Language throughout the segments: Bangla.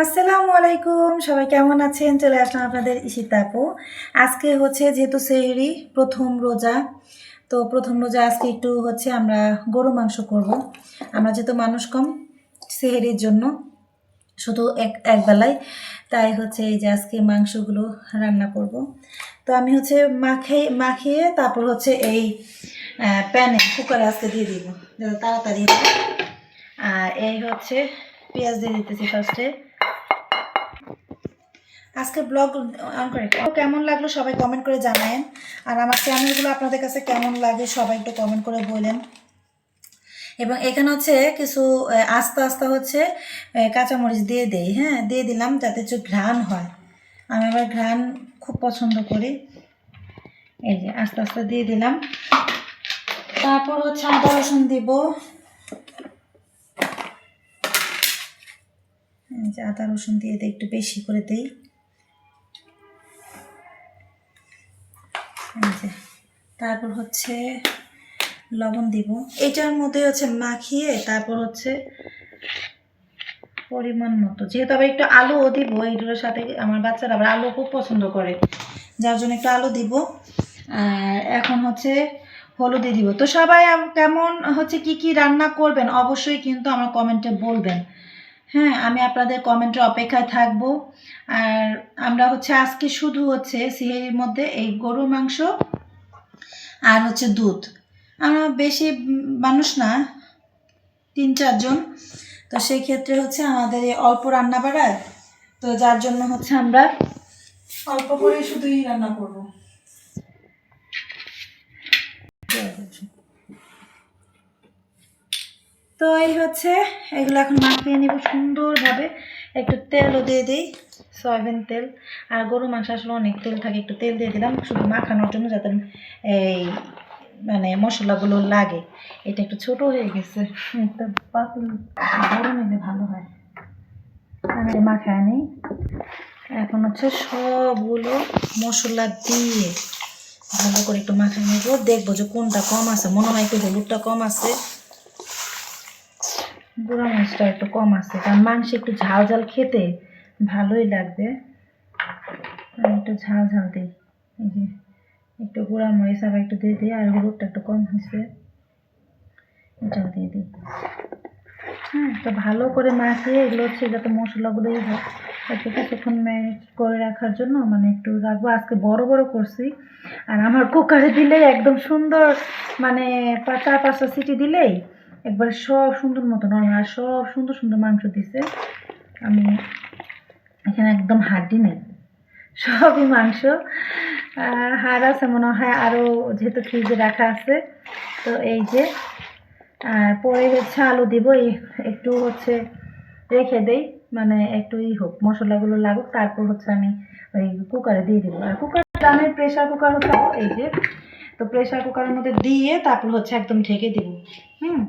আসসালামু আলাইকুম, সবাই কেমন আছেন? চলে আসলাম আপনাদের ইশিতা আজকে হচ্ছে যেহেতু সেহরি প্রথম রোজা, তো প্রথম রোজা আজকে একটু হচ্ছে আমরা গরু মাংস করব। আমরা যেহেতু মানুষ কম সেহেরির জন্য, শুধু এক একবেলায়, তাই হচ্ছে এই যে আজকে মাংসগুলো রান্না করব। তো আমি হচ্ছে মাখিয়ে মাখিয়ে তারপর হচ্ছে এই প্যানে কুকারে আজকে দিয়ে দিব। তাড়াতাড়ি আর এই হচ্ছে পেঁয়াজ দিয়ে দিতেছি ফার্স্টে আজকে ব্লগ অন করে কেমন লাগল সবাই কমেন্ট করে জানায়েন। আর আমার চ্যানেলগুলো আপনাদের কাছে কেমন লাগে সবাই একটু কমেন্ট করে বলেন। এবং এখানে হচ্ছে কিছু আস্তে আস্তে হচ্ছে কাঁচামরিচ দিয়ে দেই হ্যাঁ দিয়ে দিলাম যাতে একটু ঘ্রাণ হয়। আমি আবার ঘ্রাণ খুব পছন্দ করি। এই যে আস্তে আস্তে দিয়ে দিলাম। তারপর হচ্ছে আদা রসুন দিব। আদা রসুন দিয়ে একটু বেশি করে দিই। তারপর হচ্ছে লবণ দিব। এটার মধ্যে হচ্ছে মাখিয়ে তারপর হচ্ছে পরিমাণ মতো। যেহেতু আবার একটু আলুও দিব, এইগুলোর সাথে আমার বাচ্চারা আবার আলু খুব পছন্দ করে, যার জন্য একটু আলু দিব। আর এখন হচ্ছে হলুদে দিব। তো সবাই কেমন হচ্ছে, কি কি রান্না করবেন? অবশ্যই কিন্তু আমার কমেন্টে বলবেন। হ্যাঁ আমি আপনাদের কমেন্টের অপেক্ষায় থাকব। আর আমরা হচ্ছে আজকে শুধু হচ্ছে সিহেরির মধ্যে এই গরুর মাংস আর হচ্ছে দুধ। আমরা বেশি মানুষ না, তিন চারজন। তো সেই ক্ষেত্রে হচ্ছে আমাদের এই অল্প রান্না বাড়ায় তো যার জন্য হচ্ছে আমরা অল্প করে শুধুই রান্না করব। তো এই হচ্ছে, এগুলো এখন মাখিয়ে নিব সুন্দরভাবে। একটু তেলও দিয়ে দিই, সয়াবিন তেল। আর গরু মাংস আসলে অনেক তেল থাকে, একটু তেল দিয়ে দিলাম, শুধু মাখানোর জন্য যাতে, এই মানে মশলাগুলো লাগে। এটা একটু ছোট হয়ে গেছে, একটা পাতল। বড় নিলে ভালো হয়। আমি মাখায় নিই। এখন হচ্ছে সবগুলো মশলা দিয়ে ভালো করে একটু মাখায় নেব। দেখব যে কোনটা কম আছে। মনে হয় একটু হলুদটা কম আছে। গুঁড়া মাছটা একটু কম আছে, কারণ মাংস একটু ঝাল ঝাল খেতে ভালোই লাগবে। একটু ঝাল ঝাল দিই। যে, একটু গুঁড়া মরিচ আবার একটু দিয়ে দিই, আর হলুদটা একটু কম হয়েছে। এটাও দিয়ে দিই। হ্যাঁ তো ভালো করে মাখিয়ে এগুলো হচ্ছে যাতে মশলাগুলোই হয় একটু কিছুক্ষণ করে রাখার জন্য মানে একটু রাখব। আজকে বড় বড় করছি, আর আমার কুকারে দিলেই একদম সুন্দর মানে চার পাঁচটা সিটি দিলেই একবারে সব সুন্দর মতো নরম আর সব সুন্দর সুন্দর মাংস দিছে। আমি এখানে একদম হাড্ডি নেই, সবই মাংস। হাড় আছে মনে হয় আরও যেহেতু ফ্রিজে রাখা আছে, তো এই যে, আর পরে হচ্ছে আলু দিব একটু হচ্ছে রেখে দেই মানে একটু ই হোক, মশলাগুলো লাগুক, তারপর হচ্ছে আমি ওই কুকারে দিয়ে দিব। আর কুকার দামের প্রেশার কুকার হচ্ছে, এই যে, তো প্রেশার কুকারের মধ্যে দিয়ে তারপর হচ্ছে একদম ঢেকে দিব, হুম?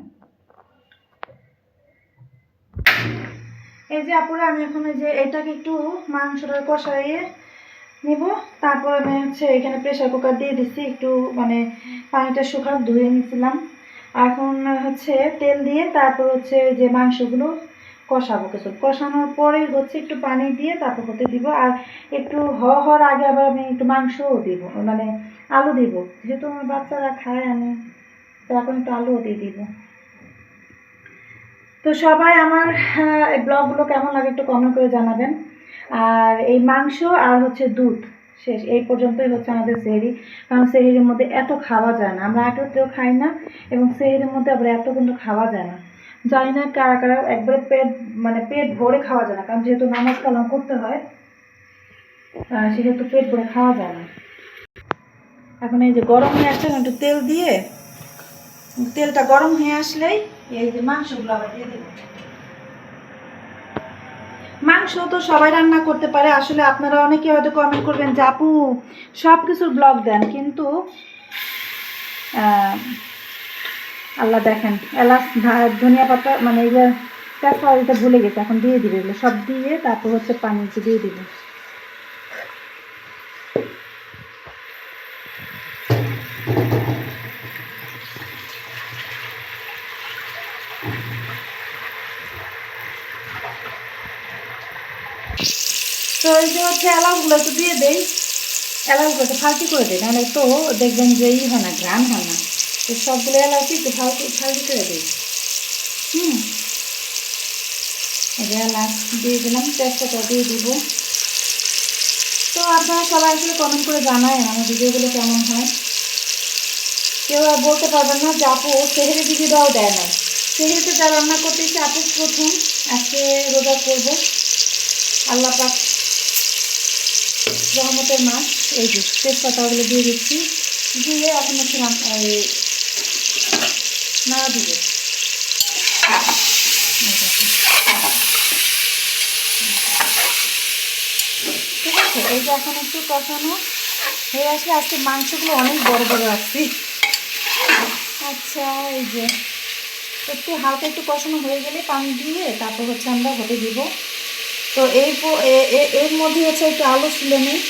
এই যে আপুরা, আমি এখন যে এটাকে একটু মাংসটা কষাইয়ে নিব। তারপর আমি হচ্ছে এখানে প্রেশার কুকার দিয়ে দিচ্ছি একটু মানে পানিটা শুকান ধুয়ে নিয়েছিলাম এখন হচ্ছে তেল দিয়ে তারপর হচ্ছে যে মাংসগুলো কষাবো কিছু। কষানোর পরে হচ্ছে একটু পানি দিয়ে তারপর হতে দিব। আর একটু হওয়া হওয়ার আগে আবার আমি একটু মাংসও দিব মানে আলু দিব। যেহেতু আমার বাচ্চারা খায়, আমি তখন একটু আলুও দিয়ে দিব। তো সবাই আমার আহ, এই ব্লগগুলো কেমন লাগে একটু কমেন্ট করে জানাবেন। আর এই মাংস আর হচ্ছে দুধ শেষ। এই পর্যন্তই হচ্ছে আমাদের সেহরি। কারণ সেহরির মধ্যে এত খাওয়া যায় না। আমরা আটোতেও খাই না এবং সেহরির মধ্যে আবার এত কিন্তু খাওয়া যায় না। জানি না কারা কারা একবারে পেট মানে পেট ভরে খাওয়া যায় না। কারণ যেহেতু নামাজ কালাম করতে হয় সেহেতু পেট ভরে খাওয়া যায় না। এখন এই যে গরম হয়ে আসছে একটু তেল দিয়ে তেলটা গরম হয়ে আসলেই এই যে মাংসগুলো আবার দিয়ে দেবো। মাংস তো সবাই রান্না করতে পারে, আসলে আপনারা অনেকে হয়তো কমেন্ট করবেন আপু সব কিছুর ব্লগ দেন, কিন্তু আল্লাহ দেখেন, এলাচ ধনিয়া পাতা মানে এই যে তেজপাতা দিতে ভুলে গেছে, এখন দিয়ে দিবে সব দিয়ে তারপর হচ্ছে পানি দিয়ে দিবে। তো এই যে হচ্ছে এলাচগুলো একটু দিয়ে দেই। এলাচগুলো একটু ফালতি করে দিই, নাহলে তো দেখবেন যে ই হয় না গ্রাম হয় না। তো সবগুলো এলাচ একটু ফালতি ফালতি করে দিই। হুম। এলাচ দিয়ে দিলাম তেজপাতা দিয়ে দিব। তো আপনারা সবাই আসলে কমেন্ট করে জানায় আমার ভিডিওগুলো কেমন হয়। কেউ আর বলতে পারবেন না যে আপু সেহেরি ভিডিওটাও দেয় না সেহেরিতে যা রান্না করতেছি, আপু প্রথম, আজকে রোজা করব। আল্লাহ পাক রহমতের মাছ, এই যে তেজপাতাগুলো দিয়ে দিচ্ছি, দিয়ে এখন হচ্ছে নাড়া দিব। ঠিক আছে, এই যে এখন একটু কষানো হয়ে আসলে আজকে মাংসগুলো অনেক বড় বড় রাখছি আচ্ছা এই যে একটু হালকা একটু কষানো হয়ে গেলে পানি দিয়ে তারপর হচ্ছে আমরা হতে দিব তো এই এর মধ্যে হচ্ছে একটু আলু ছিলে নিই।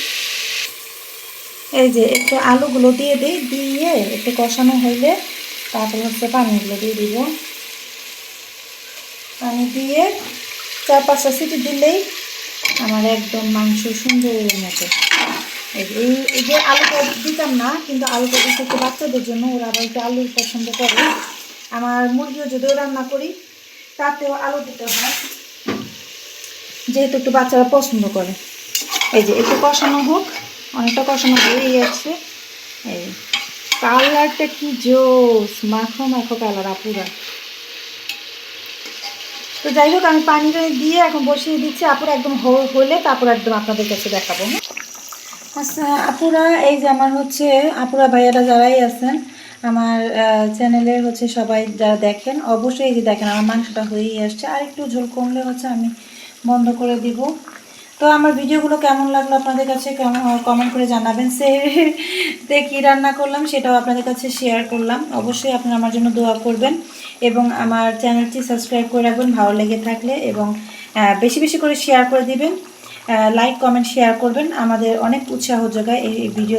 এই যে একটু আলুগুলো দিয়ে দিই, দিয়ে একটু কষানো হইলে তারপর হচ্ছে পানিগুলো দিয়ে দিব। পানি দিয়ে চার পাঁচটা সিটি দিলেই আমার একদম মাংস সুন্দরের মতো এই যে- এই- এই যে আলুটা দিতাম না, কিন্তু আলুটা দিতে একটু বাচ্চাদের জন্য, ওরা আবার একটু আলু পছন্দ করে। আমার মুরগিও যদিও রান্না করি, তাতেও আলু দিতে হয়। যেহেতু একটু বাচ্চারা পছন্দ করে। এই যে একটু কষানো হোক, অনেকটা কষানো হয়েই যাচ্ছে। এই কালারটা কি জোস, মাখো মাখো কালার আপুরা। তো যাই হোক, আমি পানিটা দিয়ে এখন বসিয়ে দিচ্ছি। আপুরা একদম হলে তারপর একদম আপনাদের কাছে দেখাবো। হ্যাঁ? আচ্ছা আপুরা, এই যে আমার হচ্ছে, আপুরা ভাইয়ারা যারাই আছেন, আমার চ্যানেলের হচ্ছে সবাই যারা দেখেন, অবশ্যই এই যে দেখেন, আমার মাংসটা হয়েই আসছে। আর একটু ঝোল কমলে হচ্ছে আমি বন্ধ করে দিব। তো আমার ভিডিওগুলো কেমন লাগল আপনাদের কাছে? কেমন কমেন্ট করে জানাবেন সে তে কী রান্না করলাম সেটাও আপনাদের কাছে শেয়ার করলাম। অবশ্যই আপনারা আমার জন্য দোয়া করবেন এবং আমার চ্যানেলটি সাবস্ক্রাইব করে রাখবেন ভালো লেগে থাকলে এবং বেশি বেশি করে শেয়ার করে দিবেন। লাইক কমেন্ট শেয়ার করবেন। আমাদের অনেক উৎসাহ যোগায় এই ভিডিও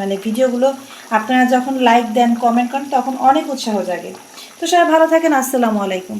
মানে ভিডিওগুলো। আপনারা যখন লাইক দেন কমেন্ট করেন, তখন অনেক উৎসাহ জাগে। তো সবাই ভালো থাকেন। আসসালামু আলাইকুম।